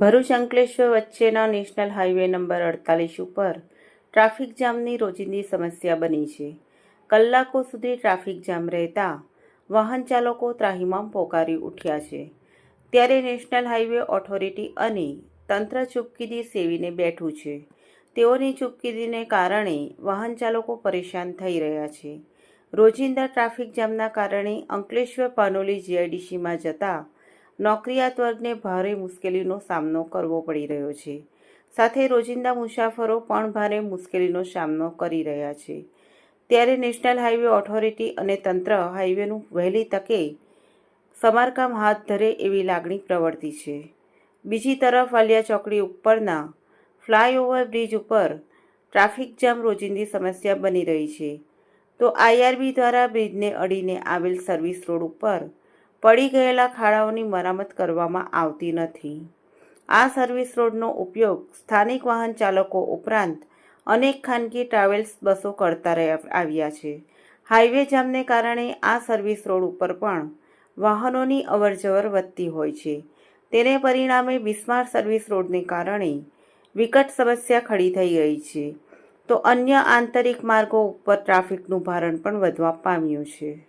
ભરૂચ અંકલેશ્વર વચ્ચેના national highway number અડતાલીસ ઉપર ટ્રાફિક જામની રોજિંદી સમસ્યા બની છે. કલાકો સુધી ટ્રાફિક જામ રહેતા વાહન ચાલકો ત્રાહિમામ પોકારી ઉઠ્યા છે. ત્યારે નેશનલ હાઈવે ઓથોરિટી અને તંત્ર ચૂપકીદી સેવીને બેઠું છે. તેઓની ચૂપકીદીને કારણે વાહન ચાલકો પરેશાન થઈ રહ્યા છે. રોજિંદા ટ્રાફિક જામના કારણે અંકલેશ્વર પાનોલી જીઆઈડીસીમાં જતા નોકરિયાત વર્ગને ભારે મુશ્કેલીનો સામનો કરવો પડી રહ્યો છે. સાથે રોજિંદા મુસાફરો પણ ભારે મુશ્કેલીનો સામનો કરી રહ્યા છે. ત્યારે નેશનલ હાઈવે ઓથોરિટી અને તંત્ર હાઈવેનું વહેલી તકે સમારકામ હાથ ધરે એવી લાગણી પ્રવર્તી છે. બીજી તરફ વાલિયા ચોકડી ઉપરના ફ્લાયઓવર બ્રિજ ઉપર ટ્રાફિક જામ રોજિંદી સમસ્યા બની રહી છે. તો આઈઆરબી દ્વારા બ્રિજને અડીને આવેલ સર્વિસ રોડ ઉપર પડી ગયેલા ખાડાઓની મરામત કરવામાં આવતી નથી. આ સર્વિસ રોડનો ઉપયોગ સ્થાનિક વાહન ચાલકો ઉપરાંત અનેક ખાનગી ટ્રાવેલ્સ બસો કરતા આવ્યા છે. હાઈવે જામને કારણે આ સર્વિસ રોડ ઉપર પણ વાહનોની અવરજવર વધતી હોય છે. તેને પરિણામે બિસ્માર સર્વિસ રોડને કારણે વિકટ સમસ્યા ખડી થઈ ગઈ છે. તો અન્ય આંતરિક માર્ગો ઉપર ટ્રાફિકનું ભારણ પણ વધવા પામ્યું છે.